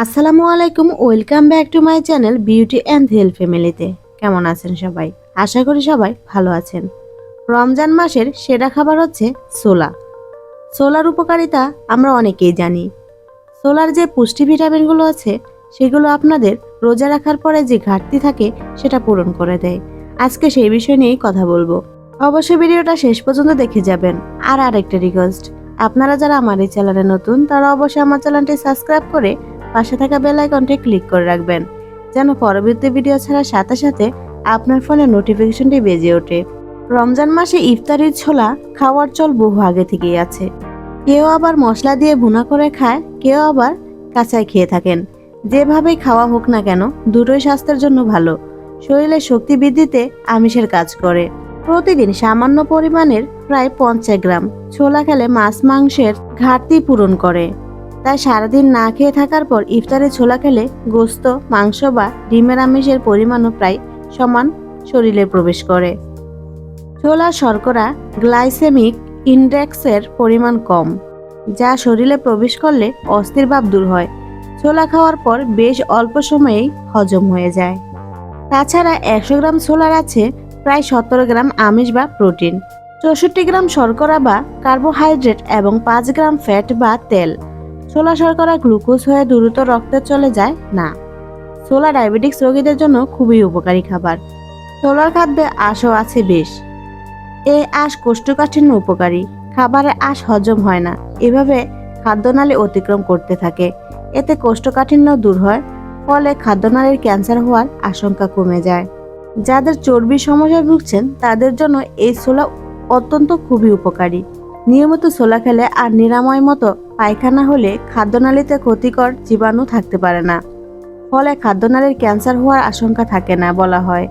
আসসালামু আলাইকুম, welcome back to my channel beauty and health ফ্যামিলিতে। কেমন আছেন সবাই? আশা করি সবাই ভালো আছেন। রমজান মাসের সেরা খাবার হচ্ছে সোলা সোলার উপকারিতা আমরা অনেকেই জানি। সোলার যে পুষ্টি ভিটামিনগুলো আছে, সেগুলো আপনাদের রোজা রাখার পরে যে ঘাটতি থাকে, সেটা পূরণ করে দেয়। আজকে সেই বিষয় নিয়েই কথা বলব। অবশ্যই ভিডিওটা শেষ পর্যন্ত দেখে যাবেন। আর আরেকটা রিকোয়েস্ট আপনারা যারা আমার এই চ্যানেলে নতুন, তারা অবশ্যই আমার চ্যানেলটি সাবস্ক্রাইব করে পাশে থাকা বেল আইকনটি ক্লিক করে রাখবেন, যেন পরবর্তী ভিডিও ছাড়ার সাথে সাথে আপনার ফোনে নোটিফিকেশনটি বেজে ওঠে। রমজান মাসে ইফতারির ছোলা খাওয়ার চল বহু আগে থেকেই আছে। কেউ আবার মশলা দিয়ে ভুনা করে খায়, কেউ আবার কাঁচায় খেয়ে থাকেন। যেভাবেই খাওয়া হোক না কেন, দুটোই স্বাস্থ্যের জন্য ভালো। শরীরে শক্তি বৃদ্ধিতে আমিষের কাজ করে। প্রতিদিন সামান্য পরিমাণের প্রায় পঞ্চাশ গ্রাম ছোলা খেলে মাছ মাংসের ঘাটতি পূরণ করে। তাই সারাদিন না খেয়ে থাকার পর ইফতারে ছোলা খেলে গোস্ত, মাংস বা ডিমের আমিষের পরিমাণও প্রায় সমান শরীরে প্রবেশ করে। ছোলা শর্করা গ্লাইসেমিক ইন্ডেক্সের পরিমাণ কম, যা শরীরে প্রবেশ করলে অস্থির ভাব দূর হয়। ছোলা খাওয়ার পর বেশ অল্প সময়েই হজম হয়ে যায়। তাছাড়া একশো গ্রাম ছোলার আছে প্রায় সতেরো গ্রাম আমিষ বা প্রোটিন, চৌষট্টি গ্রাম শর্করা বা কার্বোহাইড্রেট এবং পাঁচ গ্রাম ফ্যাট বা তেল। ছোলা শর্করা গ্লুকোজ হয়ে দ্রুত রক্তে চলে যায়? না। ছোলা ডায়াবেটিক্স রোগীদের জন্য খুবই উপকারী খাবার। ছোলার খাদ্যে আঁশও আছে বেশ। এই আঁশ কোষ্ঠকাঠিন্য উপকারী। খাবারে আঁশ হজম হয় না। এভাবে খাদ্যনালী অতিক্রম করতে থাকে। এতে কোষ্ঠকাঠিন্য দূর হয়, ফলে খাদ্যনালীর ক্যান্সার হওয়ার আশঙ্কা কমে যায়। যাদের চর্বি সমস্যায় ভুগছেন, তাদের জন্য এই ছোলা অত্যন্ত খুবই উপকারী। নিয়মিত ছোলা খেলে আর নিরাময় মতো পায়খানা হলে খাদ্যনালীতে ক্ষতিকর জীবাণু থাকতে পারে না। ফলে খাদ্যনালীর ক্যান্সার হওয়ার আশঙ্কা থাকে না বলা হয়।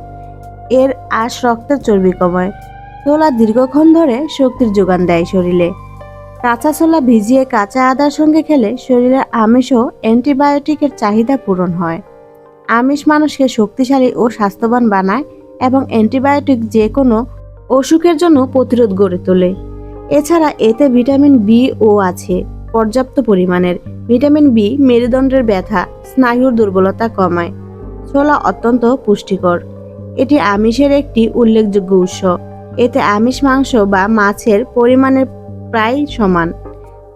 এর আশ রক্তের চর্বি কমায়। ছোলা দীর্ঘক্ষণ ধরে শক্তির যোগান দেয় শরীরে। কাঁচা ছোলা ভিজিয়ে কাঁচা আদার সঙ্গে খেলে শরীরের আমিষ ও অ্যান্টিবায়োটিকের চাহিদা পূরণ হয়। আমিষ মানুষকে শক্তিশালী ও স্বাস্থ্যবান বানায় এবং অ্যান্টিবায়োটিক যে কোনো অসুখের জন্য প্রতিরোধ গড়ে তোলে। এছাড়া এতে ভিটামিন বি ও আছে। পর্যাপ্ত পরিমাণের ভিটামিন বি, মেরুদণ্ডের ব্যথা, স্নায়ুর দুর্বলতা কমায়। ছোলা অত্যন্ত পুষ্টিকর। এটি আমিষের একটি উল্লেখযোগ্য উৎস। এতে আমিষ, মাংস বা মাছের পরিমাণের প্রায় সমান।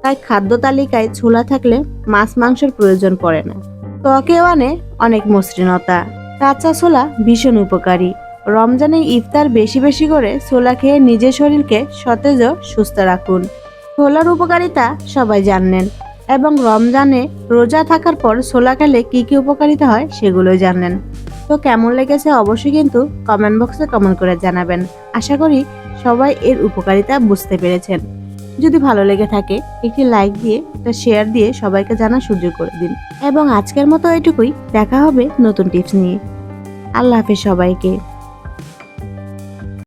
তাই খাদ্য তালিকায় ছোলা থাকলে মাছ, মাংসের প্রয়োজন পড়ে না। ত্বকেও আনে অনেক মসৃণতা। কাঁচা ছোলা ভীষণ উপকারী। রমজানে ইফতার বেশি বেশি করে ছোলা খেয়ে নিজের শরীরকে সতেজ ও সুস্থ রাখুন। ছোলার উপকারিতা সবাই জানেন এবং রমজানে রোজা থাকার পর ছোলা খেলে কি কি উপকারিতা হয় সেগুলো জানেন। তো কেমন লেগেছে অবশ্যই কিন্তু কমেন্ট বক্সে কমেন্ট করে জানাবেন। আশা করি সবাই এর উপকারিতা বুঝতে পেরেছেন। যদি ভালো লেগে থাকে একটি লাইক দিয়ে একটা শেয়ার দিয়ে সবাইকে জানার সুযোগ করে দিন। এবং আজকের মতো এটুকুই। দেখা হবে নতুন টিপস নিয়ে। আল্লাহ হাফেজ সবাইকে।